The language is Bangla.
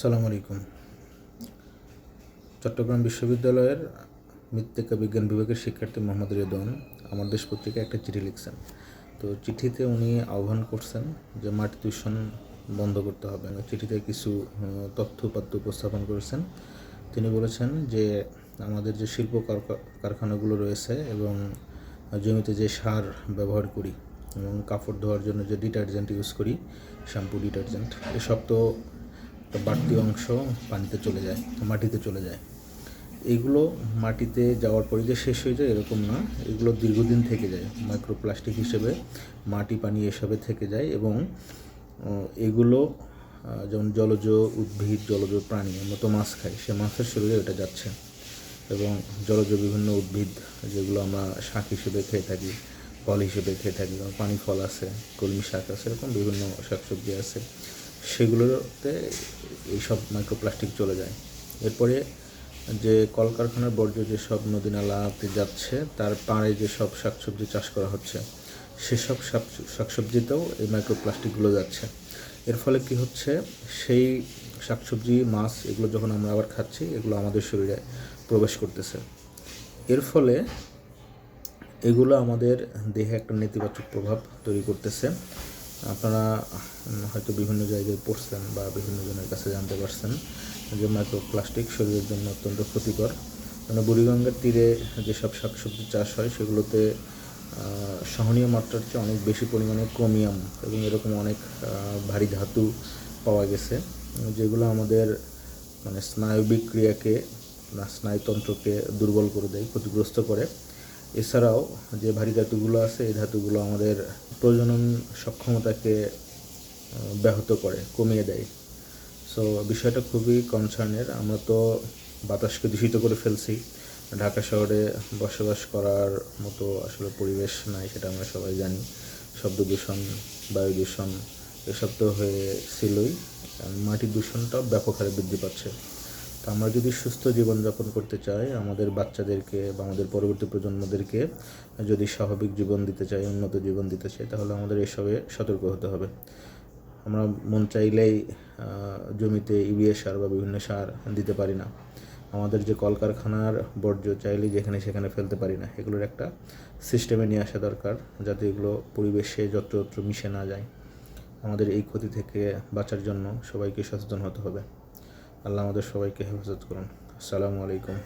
সালাম আলাইকুম। চট্টগ্রাম বিশ্ববিদ্যালয়ের মৃত্তিকা বিজ্ঞান বিভাগের শিক্ষার্থী মোহাম্মদ রেদওয়ান আমার দেশ পত্রিকায় একটা চিঠি লিখছেন। তো চিঠিতে উনি আহ্বান করছেন যে মাটি দূষণ বন্ধ করতে হবে। চিঠিতে কিছু তথ্য উপাত্ত উপস্থাপন করেছেন। তিনি বলেছেন যে আমাদের যে শিল্প কারখানাগুলো রয়েছে এবং জমিতে যে সার ব্যবহার করি এবং কাপড় ধোয়ার জন্য যে ডিটারজেন্ট ইউজ করি, শ্যাম্পু ডিটারজেন্ট, এসব তো একটা বাড়তি অংশ পানিতে চলে যায়, মাটিতে চলে যায়। এগুলো মাটিতে যাওয়ার পরে যে শেষ হয়ে যায় এরকম না। এগুলো দীর্ঘদিন থেকে যায় মাইক্রোপ্লাস্টিক হিসেবে মাটি পানি এসবে থেকে যায় এবং এগুলো যেমন জলজ উদ্ভিদ, জলজ প্রাণী আমরা তো মাছ খাই সে মাছের শরীরে এটা যাচ্ছে। এবং জলজ বিভিন্ন উদ্ভিদ, যেগুলো আমরা শাক হিসেবে খেয়ে থাকি, ফল হিসেবে খেয়ে থাকি পানি ফল আছে, কলমি শাক আছে, এরকম বিভিন্ন শাকসবজি আছে। সেগুলোতে এইসব মাইক্রোপ্লাস্টিক চলে যায়। এরপরে যে কলকারখানার বর্জ্য যেসব নদী নালাতে যাচ্ছে, তার পাড়ে যেসব শাকসবজি চাষ করা হচ্ছে, সেসব শাক- শাকসবজিতেও এই মাইক্রোপ্লাস্টিকগুলো যাচ্ছে। এর ফলে কি হচ্ছে? সেই শাকসবজি, মাছ এগুলো যখন আমরা আবার খাচ্ছি, এগুলো আমাদের শরীরে প্রবেশ করতেছে। এর ফলে এগুলো আমাদের দেহে একটা নেতিবাচক প্রভাব তৈরি করতেছে। আপনারা হয়তো বিভিন্ন জায়গায় পড়ছেন বা বিভিন্ন জনের কাছে জানতে পারছেন যে মাইক্রোপ্লাস্টিক শরীরের জন্য অত্যন্ত ক্ষতিকর। মানে বুড়িগঙ্গার তীরে যেসব শাকসবজি চাষ হয়, সেগুলোতে সহনীয় মাত্রার চেয়ে অনেক বেশি পরিমাণে ক্রোমিয়াম এবং এরকম অনেক ভারী ধাতু পাওয়া গেছে, যেগুলো আমাদের মানে স্নায়বিক ক্রিয়াকে না স্নায়ুতন্ত্রকে দুর্বল করে দেয়, ক্ষতিগ্রস্ত করে। এছাড়াও যে ভারী ধাতুগুলো আছে, এই ধাতুগুলো আমাদের প্রজনন সক্ষমতাকে ব্যাহত করে, কমিয়ে দেয়। সো বিষয়টা খুবই কনসার্নের আমরা তো বাতাসকে দূষিত করে ফেলছি। ঢাকা শহরে বসবাস করার মতো আসলে পরিবেশ নাই, সেটা আমরা সবাই জানি। শব্দ দূষণ, বায়ু দূষণ, এসব তো হয়েছিলই। মাটি দূষণটাও ব্যাপক হারে বৃদ্ধি পাচ্ছে। তো আমরা যদি সুস্থ জীবনযাপন করতে চাই, আমাদের বাচ্চাদেরকে বা আমাদের পরবর্তী প্রজন্মদেরকে যদি স্বাভাবিক জীবন দিতে চাই, উন্নত জীবন দিতে চাই, তাহলে আমাদের এসবে সতর্ক হতে হবে। আমরা মন চাইলেই জমিতে ইউরিয়া সার বা বিভিন্ন সার দিতে পারি না। আমাদের যে কলকারখানার বর্জ্য চাইলেই যেখানে সেখানে ফেলতে পারি না। এগুলোর একটা সিস্টেমে নিয়ে আসা দরকার, যাতে এগুলো পরিবেশে যত্রতত্র মিশে না যায়। আমাদের এই ক্ষতি থেকে বাঁচার জন্য সবাইকে সচেতন হতে হবে। আল্লাহ আমাদের সবাইকে হেফাজত করুন। আসসালামু আলাইকুম।